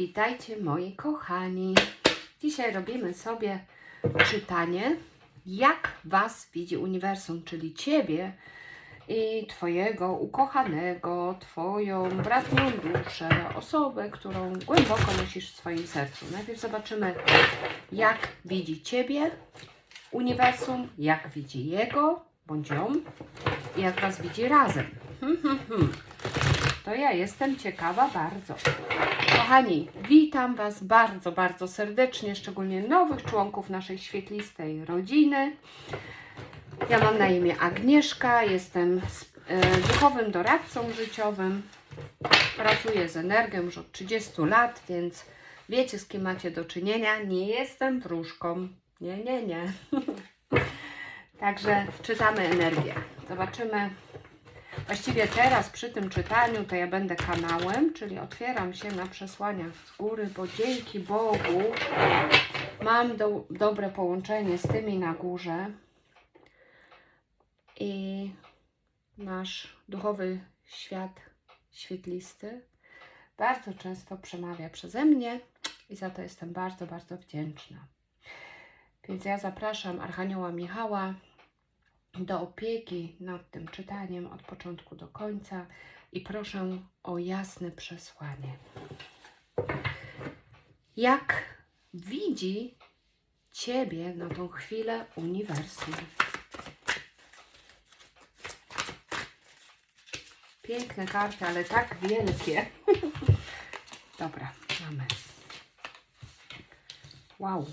Witajcie moi kochani. Dzisiaj robimy sobie czytanie, jak Was widzi uniwersum, czyli Ciebie i Twojego ukochanego, Twoją bratnią duszę, osobę, którą głęboko nosisz w swoim sercu. Najpierw zobaczymy, jak widzi Ciebie uniwersum, jak widzi Jego bądź ją i jak Was widzi razem. Hmm, hmm, hmm. To ja jestem ciekawa bardzo. Kochani, witam Was bardzo, bardzo serdecznie, szczególnie nowych członków naszej świetlistej rodziny. Ja mam na imię Agnieszka, jestem e, duchowym doradcą życiowym. Pracuję z energią już od 30 lat, więc wiecie z kim macie do czynienia. Nie jestem wróżką. Nie, nie, nie. Także czytamy energię. Zobaczymy. Właściwie teraz przy tym czytaniu to ja będę kanałem, czyli otwieram się na przesłaniach z góry, bo dzięki Bogu mam do, dobre połączenie z tymi na górze i nasz duchowy świat świetlisty bardzo często przemawia przeze mnie i za to jestem bardzo, bardzo wdzięczna. Więc ja zapraszam Archanioła Michała do opieki nad tym czytaniem od początku do końca i proszę o jasne przesłanie. Jak widzi Ciebie na tą chwilę uniwersum? Piękne karty, ale tak wielkie. Dobra, mamy. Wow.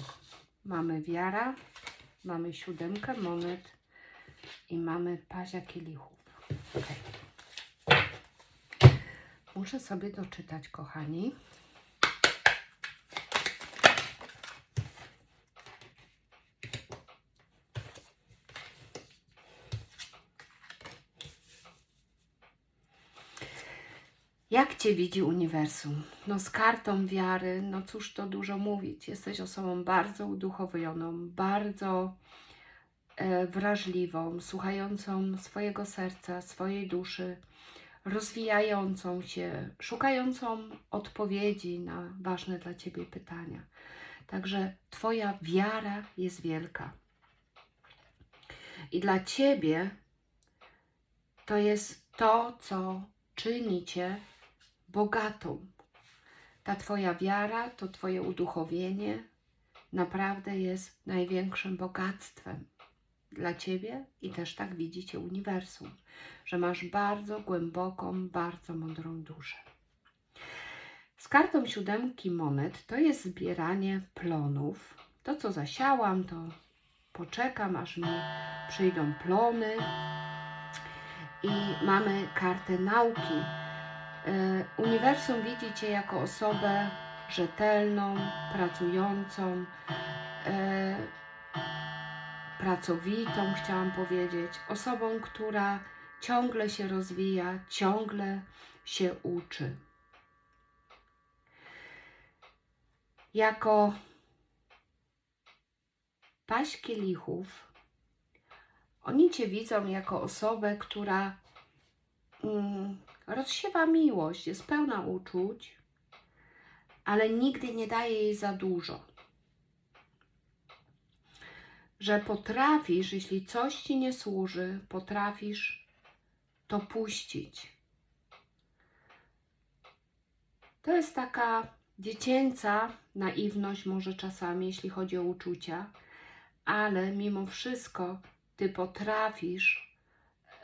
Mamy wiara, mamy siódemkę monet i mamy pazia kielichów. Okej. Muszę sobie doczytać, kochani. Jak Cię widzi uniwersum? No z kartą wiary, no cóż to dużo mówić. Jesteś osobą bardzo uduchowioną, bardzo wrażliwą, słuchającą swojego serca, swojej duszy, rozwijającą się, szukającą odpowiedzi na ważne dla Ciebie pytania. Także Twoja wiara jest wielka. I dla Ciebie to jest to, co czyni Cię bogatą. Ta Twoja wiara, to Twoje uduchowienie naprawdę jest największym bogactwem dla Ciebie i też tak widzicie uniwersum, że masz bardzo głęboką, bardzo mądrą duszę. Z kartą siódemki monet to jest zbieranie plonów. To, co zasiałam, to poczekam, aż mi przyjdą plony. I mamy kartę nauki. E, Uniwersum widzi Cię jako osobę rzetelną, pracującą, e, pracowitą, chciałam powiedzieć, osobą, która ciągle się rozwija, ciągle się uczy. Jako paść kielichów, oni Cię widzą jako osobę, która mm, rozsiewa miłość, jest pełna uczuć, ale nigdy nie daje jej za dużo. Że potrafisz, jeśli coś ci nie służy, potrafisz to puścić. To jest taka dziecięca naiwność, może czasami, jeśli chodzi o uczucia, ale mimo wszystko ty potrafisz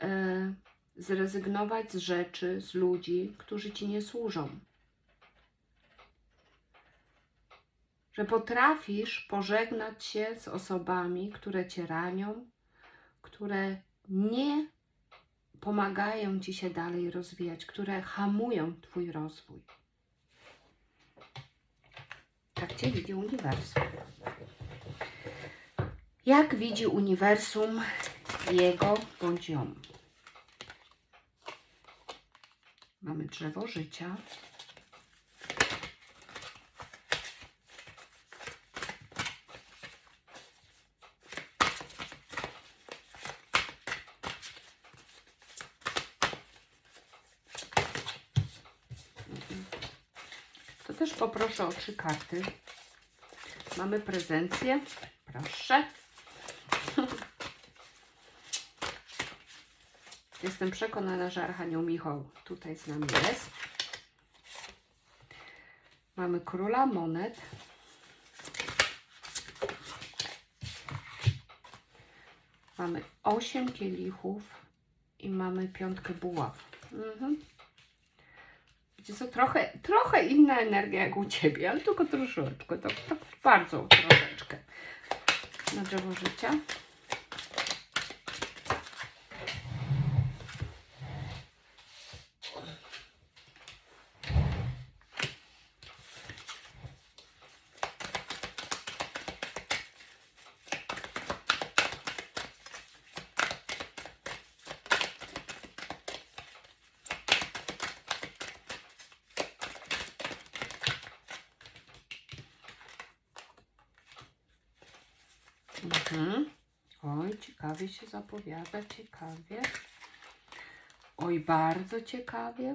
e, zrezygnować z rzeczy, z ludzi, którzy ci nie służą. Że potrafisz pożegnać się z osobami, które cię ranią, które nie pomagają ci się dalej rozwijać, które hamują twój rozwój. Tak cię widzi uniwersum. Jak widzi uniwersum jego bądź ją? Mamy drzewo życia. Też poproszę o trzy karty. Mamy prezencję. Proszę. Jestem przekonana, że Archanioł Michał tutaj z nami jest. Mamy króla monet. Mamy 8 kielichów i mamy piątkę buław. Mhm. Wiecie co, trochę, trochę inna energia jak u Ciebie, ale tylko troszeczkę, tak, tak bardzo troszeczkę. Na drzewo życia. Mhm. Oj, ciekawie się zapowiada, ciekawie. Oj, bardzo ciekawie.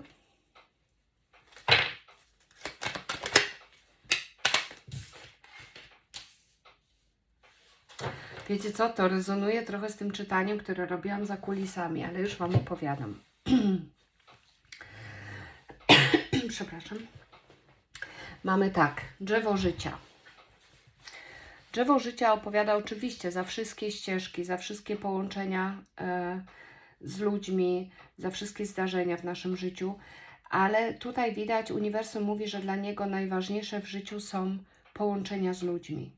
Wiecie co, to rezonuje trochę z tym czytaniem, które robiłam za kulisami, ale już Wam opowiadam. Przepraszam. Mamy tak, drzewo życia. Drzewo życia opowiada oczywiście za wszystkie ścieżki, za wszystkie połączenia e, z ludźmi, za wszystkie zdarzenia w naszym życiu, ale tutaj widać, uniwersum mówi, że dla niego najważniejsze w życiu są połączenia z ludźmi.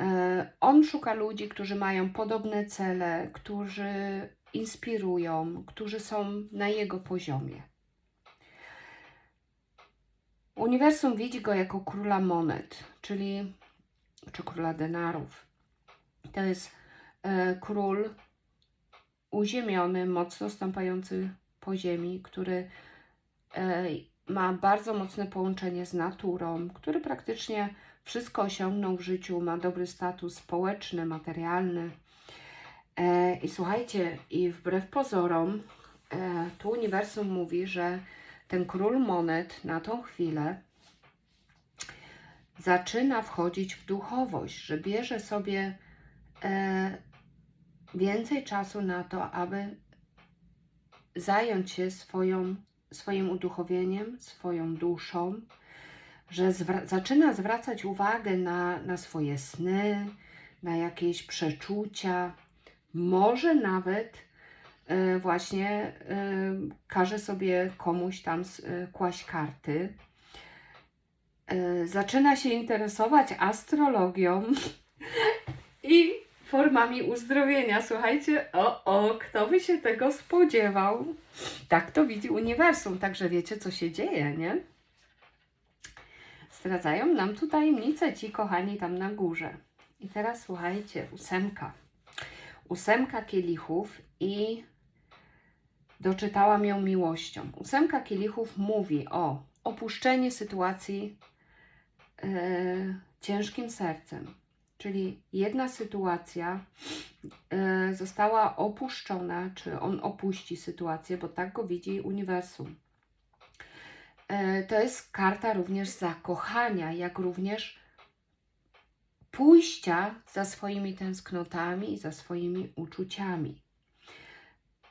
E, on szuka ludzi, którzy mają podobne cele, którzy inspirują, którzy są na jego poziomie. Uniwersum widzi go jako króla monet, czyli czy króla denarów. To jest e, król uziemiony, mocno stąpający po ziemi, który e, ma bardzo mocne połączenie z naturą, który praktycznie wszystko osiągnął w życiu, ma dobry status społeczny, materialny. E, I słuchajcie, i wbrew pozorom, e, tu uniwersum mówi, że ten król monet na tą chwilę zaczyna wchodzić w duchowość, że bierze sobie e, więcej czasu na to, aby zająć się swoją, swoim uduchowieniem, swoją duszą, że zwra zaczyna zwracać uwagę na, na swoje sny, na jakieś przeczucia, może nawet właśnie e, każe sobie komuś tam e, kłaść karty. E, zaczyna się interesować astrologią i formami uzdrowienia. Słuchajcie, o, o, kto by się tego spodziewał? Tak to widzi uniwersum, także wiecie, co się dzieje, nie? Zdradzają nam tu tajemnice ci kochani tam na górze. I teraz słuchajcie, ósemka. Ósemka kielichów i doczytałam ją miłością. Ósemka kielichów mówi o opuszczeniu sytuacji e, ciężkim sercem. Czyli jedna sytuacja e, została opuszczona, czy on opuści sytuację, bo tak go widzi uniwersum. E, to jest karta również zakochania, jak również pójścia za swoimi tęsknotami za swoimi uczuciami.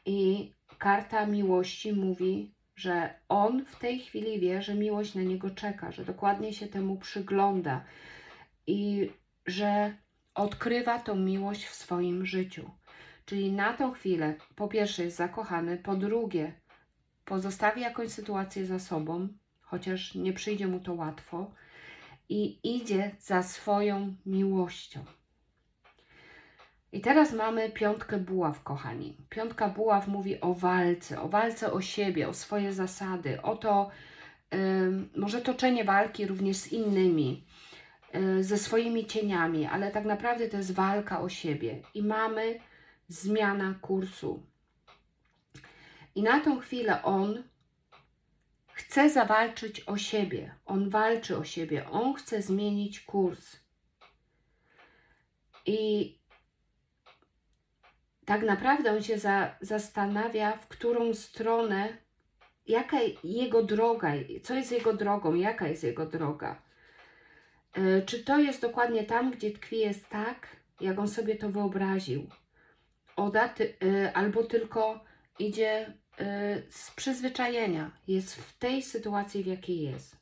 I karta miłości mówi, że on w tej chwili wie, że miłość na niego czeka, że dokładnie się temu przygląda i że odkrywa tą miłość w swoim życiu. Czyli na tą chwilę, po pierwsze, jest zakochany, po drugie, pozostawi jakąś sytuację za sobą, chociaż nie przyjdzie mu to łatwo, i idzie za swoją miłością. I teraz mamy piątkę buław, kochani. Piątka buław mówi o walce, o walce o siebie, o swoje zasady, o to, może toczenie walki również z innymi, y, ze swoimi cieniami, ale tak naprawdę to jest walka o siebie. I mamy zmiana kursu. I na tą chwilę on chce zawalczyć o siebie. On walczy o siebie. On chce zmienić kurs. I tak naprawdę on się za, zastanawia, w którą stronę jaka jego droga, co jest jego drogą, jaka jest jego droga. E, Czy to jest dokładnie tam, gdzie tkwi jest tak, jak on sobie to wyobraził? Oda, ty, e, albo tylko idzie e, z przyzwyczajenia, jest w tej sytuacji, w jakiej jest.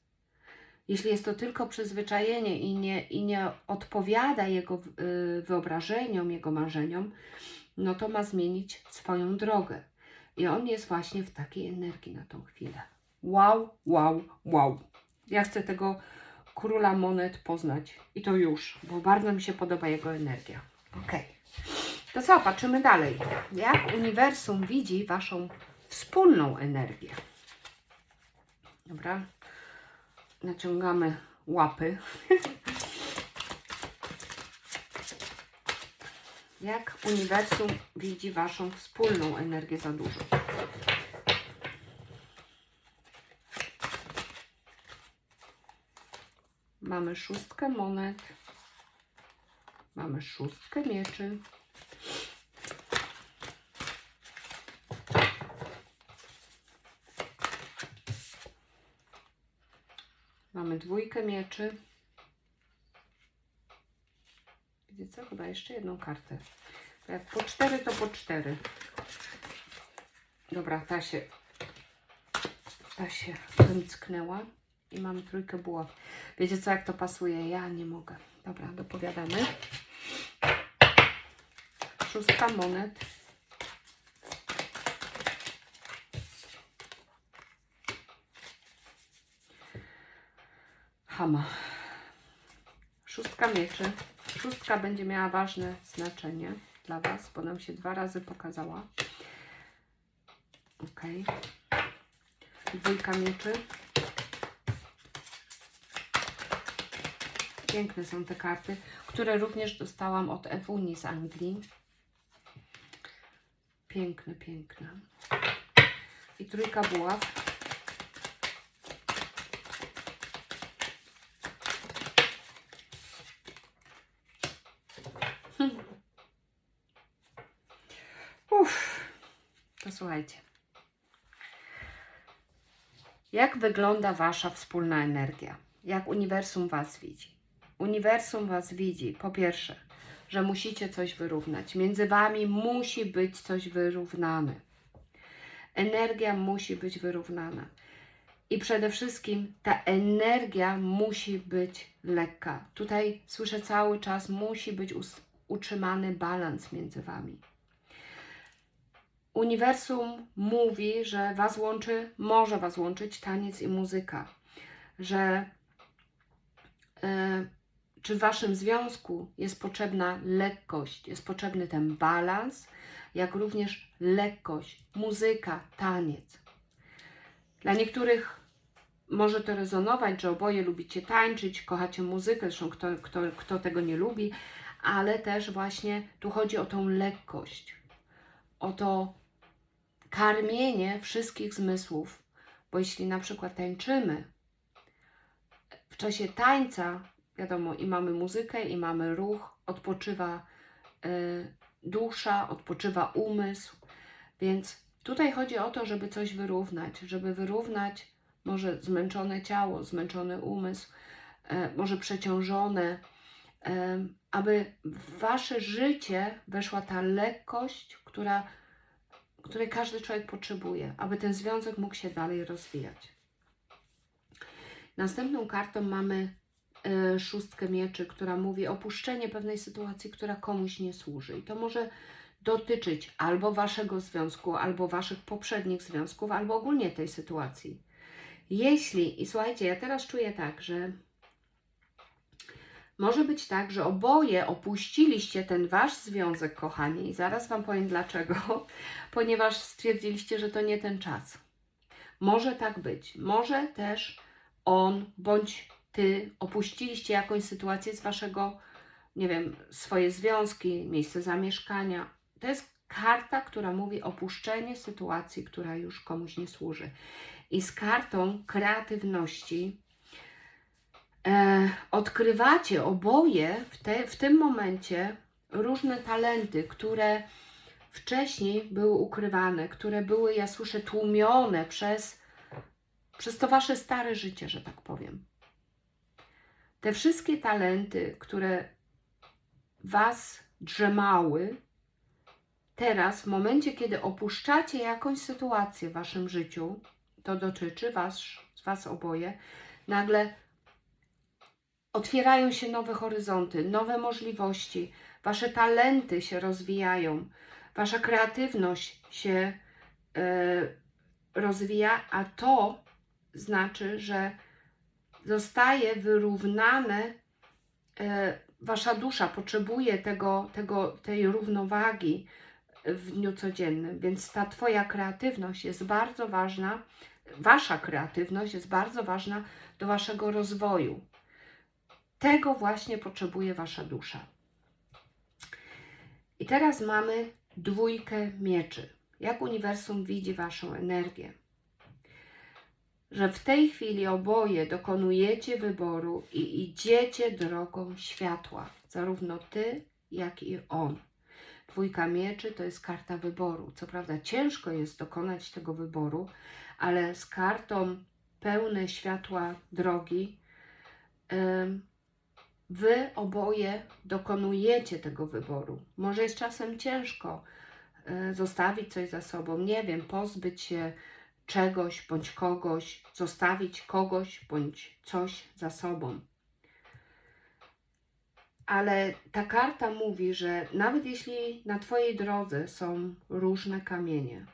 Jeśli jest to tylko przyzwyczajenie i nie, i nie odpowiada jego wyobrażeniom, jego marzeniom, no to ma zmienić swoją drogę. I on jest właśnie w takiej energii na tą chwilę. Wow, wow, wow. Ja chcę tego króla monet poznać. I to już, bo bardzo mi się podoba jego energia. Ok. To co, patrzymy dalej. Jak uniwersum widzi Waszą wspólną energię? Dobra. Naciągamy łapy. Jak uniwersum widzi Waszą wspólną energię za dużo? Mamy szóstkę monet. Mamy szóstkę mieczy. Mamy dwójkę mieczy. Wiecie co? Chyba jeszcze jedną kartę. Jak po cztery, to po cztery. Dobra, ta się ta się wymcknęła i mamy trójkę buław. Wiecie co, jak to pasuje? Ja nie mogę. Dobra, dopowiadamy. Szóstka monet. Hama. Szóstka mieczy. Szóstka będzie miała ważne znaczenie dla Was, bo nam się dwa razy pokazała. Ok. Dwójka mieczy. Piękne są te karty, które również dostałam od Ewuni z Anglii. Piękne, piękne. I trójka buław. Uff, to słuchajcie. Jak wygląda Wasza wspólna energia? Jak uniwersum Was widzi? Uniwersum Was widzi, po pierwsze, że musicie coś wyrównać. Między Wami musi być coś wyrównane. Energia musi być wyrównana. I przede wszystkim ta energia musi być lekka. Tutaj słyszę cały czas, musi być utrzymany balans między Wami. Uniwersum mówi, że Was łączy, może Was łączyć taniec i muzyka, że e, czy w Waszym związku jest potrzebna lekkość, jest potrzebny ten balans, jak również lekkość, muzyka, taniec. Dla niektórych może to rezonować, że oboje lubicie tańczyć, kochacie muzykę, zresztą kto, kto, kto tego nie lubi, ale też właśnie tu chodzi o tą lekkość, o to karmienie wszystkich zmysłów, bo jeśli na przykład tańczymy, w czasie tańca, wiadomo, i mamy muzykę, i mamy ruch, odpoczywa y, dusza, odpoczywa umysł, więc tutaj chodzi o to, żeby coś wyrównać, żeby wyrównać może zmęczone ciało, zmęczony umysł, e, może przeciążone, e, aby w Wasze życie weszła ta lekkość, która, której każdy człowiek potrzebuje, aby ten związek mógł się dalej rozwijać. Następną kartą mamy e, szóstkę mieczy, która mówi opuszczenie pewnej sytuacji, która komuś nie służy. I to może dotyczyć albo Waszego związku, albo Waszych poprzednich związków, albo ogólnie tej sytuacji. Jeśli, i słuchajcie, ja teraz czuję tak, że może być tak, że oboje opuściliście ten wasz związek, kochani, i zaraz Wam powiem dlaczego, ponieważ stwierdziliście, że to nie ten czas. Może tak być. Może też on bądź ty opuściliście jakąś sytuację z waszego, nie wiem, swoje związki, miejsce zamieszkania. To jest karta, która mówi opuszczenie sytuacji, która już komuś nie służy. I z kartą kreatywności e, odkrywacie oboje w, te, w tym momencie różne talenty, które wcześniej były ukrywane, które były, ja słyszę, tłumione przez przez to wasze stare życie, że tak powiem. Te wszystkie talenty, które was drzemały, teraz, w momencie, kiedy opuszczacie jakąś sytuację w waszym życiu, to dotyczy was, was oboje, nagle otwierają się nowe horyzonty, nowe możliwości, wasze talenty się rozwijają, wasza kreatywność się e, rozwija, a to znaczy, że zostaje wyrównane, e, wasza dusza potrzebuje tego, tego, tej równowagi w dniu codziennym, więc ta Twoja kreatywność jest bardzo ważna, Wasza kreatywność jest bardzo ważna do Waszego rozwoju. Tego właśnie potrzebuje Wasza dusza. I teraz mamy dwójkę mieczy. Jak uniwersum widzi Waszą energię? Że w tej chwili oboje dokonujecie wyboru i idziecie drogą światła, zarówno Ty, jak i On. Dwójka mieczy to jest karta wyboru. Co prawda ciężko jest dokonać tego wyboru, ale z kartą pełne światła drogi ym, Wy oboje dokonujecie tego wyboru. Może jest czasem ciężko y, zostawić coś za sobą, nie wiem, pozbyć się czegoś bądź kogoś, zostawić kogoś bądź coś za sobą. Ale ta karta mówi, że nawet jeśli na Twojej drodze są różne kamienie,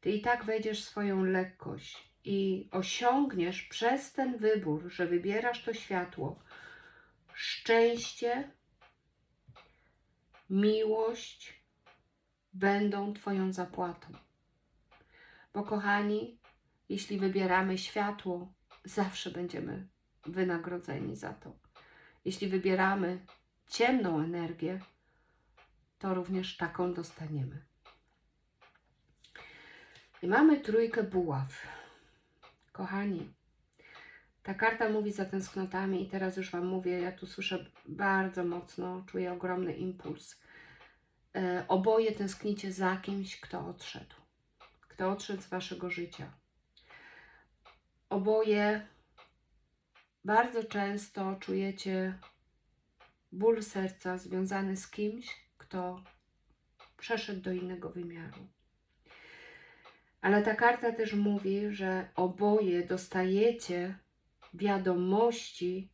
Ty i tak wejdziesz swoją lekkość i osiągniesz przez ten wybór, że wybierasz to światło, szczęście, miłość będą Twoją zapłatą. Bo kochani, jeśli wybieramy światło, zawsze będziemy wynagrodzeni za to. Jeśli wybieramy ciemną energię, to również taką dostaniemy. I mamy trójkę buław. Kochani, ta karta mówi za tęsknotami i teraz już Wam mówię, ja tu słyszę bardzo mocno, czuję ogromny impuls. E, oboje tęsknicie za kimś, kto odszedł. Kto odszedł z Waszego życia. Oboje bardzo często czujecie ból serca związany z kimś, kto przeszedł do innego wymiaru. Ale ta karta też mówi, że oboje dostajecie wiadomości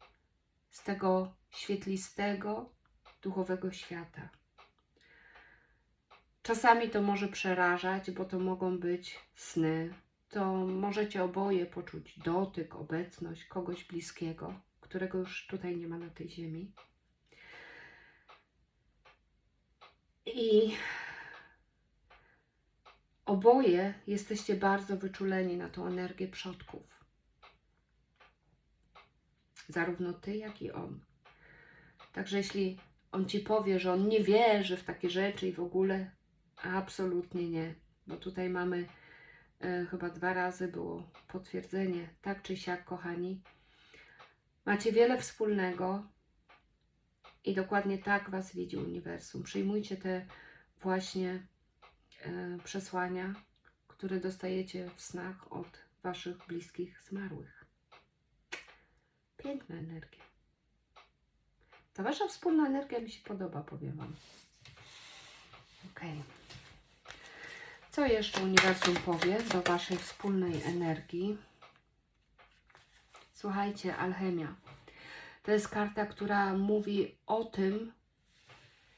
z tego świetlistego, duchowego świata. Czasami to może przerażać, bo to mogą być sny. To możecie oboje poczuć dotyk, obecność kogoś bliskiego, którego już tutaj nie ma na tej ziemi. I oboje jesteście bardzo wyczuleni na tą energię przodków. Zarówno ty, jak i on. Także jeśli on ci powie, że on nie wierzy w takie rzeczy i w ogóle, absolutnie nie. Bo tutaj mamy e, chyba dwa razy było potwierdzenie, tak czy siak, kochani. Macie wiele wspólnego i dokładnie tak Was widzi uniwersum. Przyjmujcie te właśnie przesłania, które dostajecie w snach od Waszych bliskich zmarłych. Piękna energia. Ta Wasza wspólna energia mi się podoba, powiem Wam. Okej. Co jeszcze uniwersum powie do Waszej wspólnej energii? Słuchajcie, alchemia. To jest karta, która mówi o tym,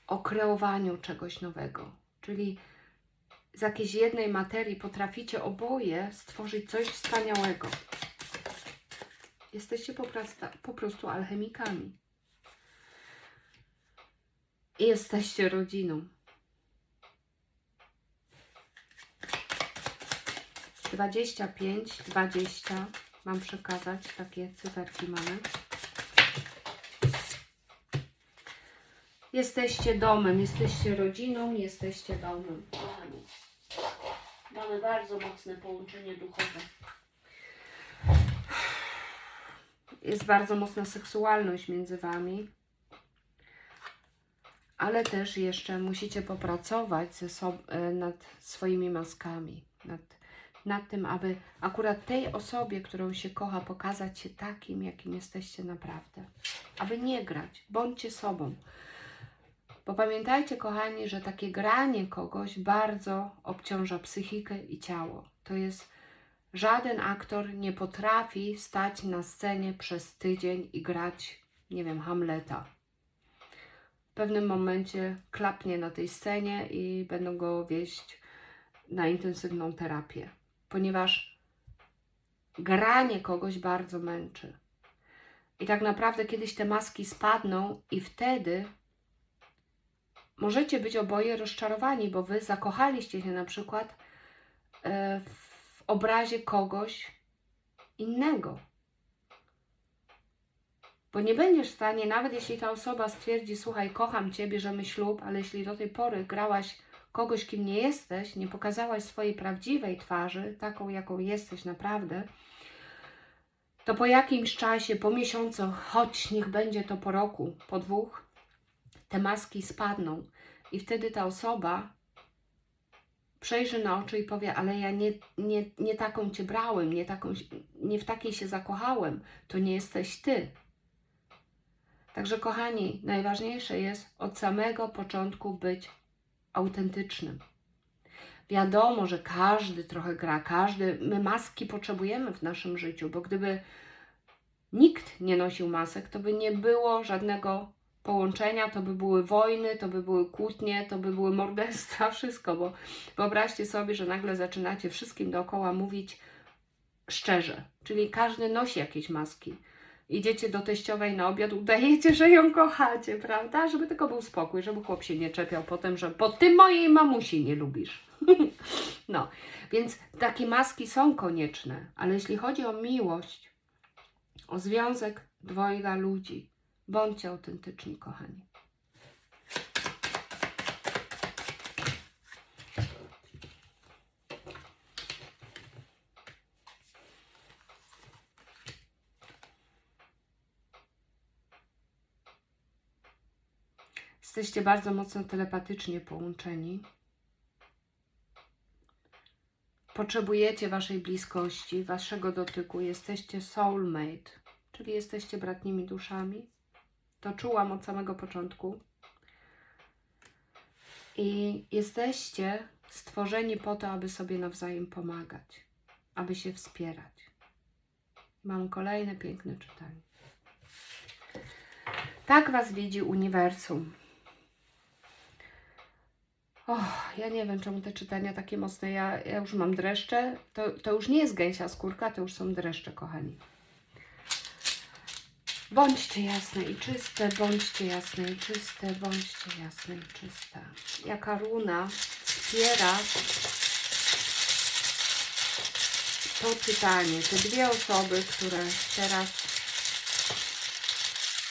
o kreowaniu czegoś nowego. Czyli z jakiejś jednej materii potraficie oboje stworzyć coś wspaniałego. Jesteście po prostu, po prostu alchemikami. I jesteście rodziną. 25, 20. Mam przekazać, takie cyferki mamy. Jesteście domem, jesteście rodziną, jesteście domem. Mamy bardzo mocne połączenie duchowe. Jest bardzo mocna seksualność między Wami, ale też jeszcze musicie popracować ze e, nad swoimi maskami, nad nad tym, aby akurat tej osobie, którą się kocha, pokazać się takim, jakim jesteście naprawdę. Aby nie grać. Bądźcie sobą. Bo pamiętajcie, kochani, że takie granie kogoś bardzo obciąża psychikę i ciało. To jest żaden aktor nie potrafi stać na scenie przez tydzień i grać, nie wiem, Hamleta. W pewnym momencie klapnie na tej scenie i będą go wieść na intensywną terapię, ponieważ granie kogoś bardzo męczy. I tak naprawdę kiedyś te maski spadną, i wtedy możecie być oboje rozczarowani, bo wy zakochaliście się na przykład e, w obrazie kogoś innego. Bo nie będziesz w stanie, nawet jeśli ta osoba stwierdzi, słuchaj, kocham Cię, bierzemy ślub, ale jeśli do tej pory grałaś kogoś, kim nie jesteś, nie pokazałaś swojej prawdziwej twarzy, taką, jaką jesteś naprawdę, to po jakimś czasie, po miesiącu, choć niech będzie to po roku, po dwóch, te maski spadną i wtedy ta osoba przejrzy na oczy i powie, ale ja nie, nie, nie taką Cię brałem, nie, taką, nie w takiej się zakochałem, to nie jesteś Ty. Także kochani, najważniejsze jest od samego początku być autentycznym. Wiadomo, że każdy trochę gra, każdy, my maski potrzebujemy w naszym życiu, bo gdyby nikt nie nosił masek, to by nie było żadnego połączenia, to by były wojny, to by były kłótnie, to by były morderstwa, wszystko, bo wyobraźcie sobie, że nagle zaczynacie wszystkim dookoła mówić szczerze, czyli każdy nosi jakieś maski. Idziecie do teściowej na obiad, udajecie, że ją kochacie, prawda? Żeby tylko był spokój, żeby chłop się nie czepiał potem, że bo ty mojej mamusi nie lubisz. no, więc takie maski są konieczne, ale jeśli chodzi o miłość, o związek dwojga ludzi, bądźcie autentyczni, kochani. Jesteście bardzo mocno telepatycznie połączeni. Potrzebujecie waszej bliskości, waszego dotyku. Jesteście soulmate, czyli jesteście bratnimi duszami. To czułam od samego początku. I jesteście stworzeni po to, aby sobie nawzajem pomagać, aby się wspierać. Mam kolejne piękne czytanie. Tak Was widzi uniwersum. Och, ja nie wiem, czemu te czytania takie mocne. Ja, ja już mam dreszcze. To, to już nie jest gęsia skórka, to już są dreszcze, kochani. Bądźcie jasne i czyste, bądźcie jasne i czyste, bądźcie jasne i czyste. Jaka runa wspiera to czytanie, te dwie osoby, które teraz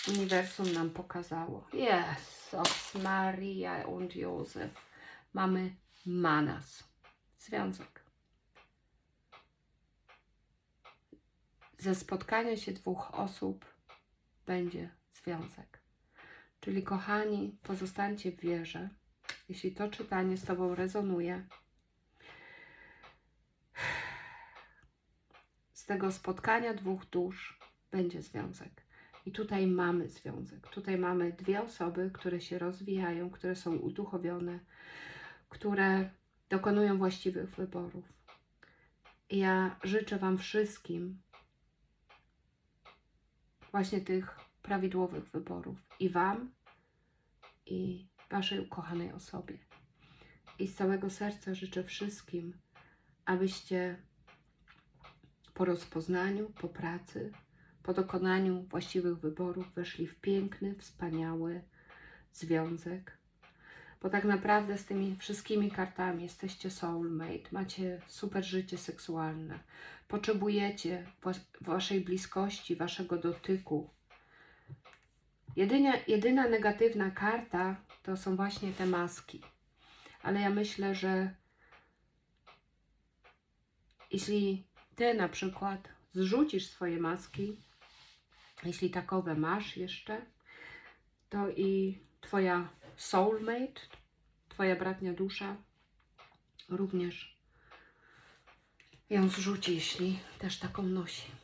uniwersum nam pokazało. Jezus, Maria und Józef mamy manas, związek. Ze spotkania się dwóch osób będzie związek. Czyli kochani, pozostańcie w wierze. Jeśli to czytanie z Tobą rezonuje, z tego spotkania dwóch dusz będzie związek. I tutaj mamy związek. Tutaj mamy dwie osoby, które się rozwijają, które są uduchowione, które dokonują właściwych wyborów. I ja życzę Wam wszystkim właśnie tych prawidłowych wyborów. I Wam, i Waszej ukochanej osobie. I z całego serca życzę wszystkim, abyście po rozpoznaniu, po pracy, po dokonaniu właściwych wyborów weszli w piękny, wspaniały związek, bo tak naprawdę z tymi wszystkimi kartami jesteście soulmate, macie super życie seksualne, potrzebujecie waszej bliskości, waszego dotyku. Jedynia, jedyna negatywna karta to są właśnie te maski. Ale ja myślę, że jeśli ty na przykład zrzucisz swoje maski, jeśli takowe masz jeszcze, to i twoja soulmate, Twoja bratnia dusza również ją zrzuci, jeśli też taką nosi.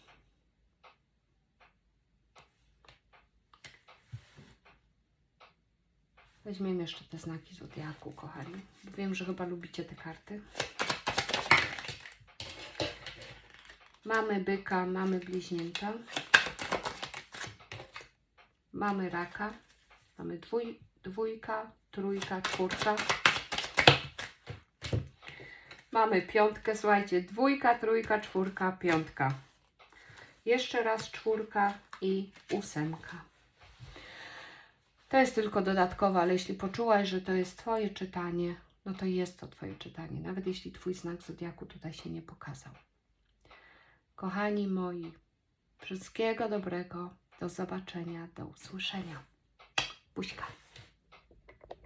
Weźmiemy jeszcze te znaki zodiaku, kochani. Wiem, że chyba lubicie te karty. Mamy byka, mamy bliźnięta. Mamy raka. Mamy dwój, dwójka, trójka, czwórka. Mamy piątkę, słuchajcie, dwójka, trójka, czwórka, piątka. Jeszcze raz czwórka i ósemka. To jest tylko dodatkowe, ale jeśli poczułaś, że to jest Twoje czytanie, no to jest to Twoje czytanie, nawet jeśli Twój znak zodiaku tutaj się nie pokazał. Kochani moi, wszystkiego dobrego, do zobaczenia, do usłyszenia. Buźka.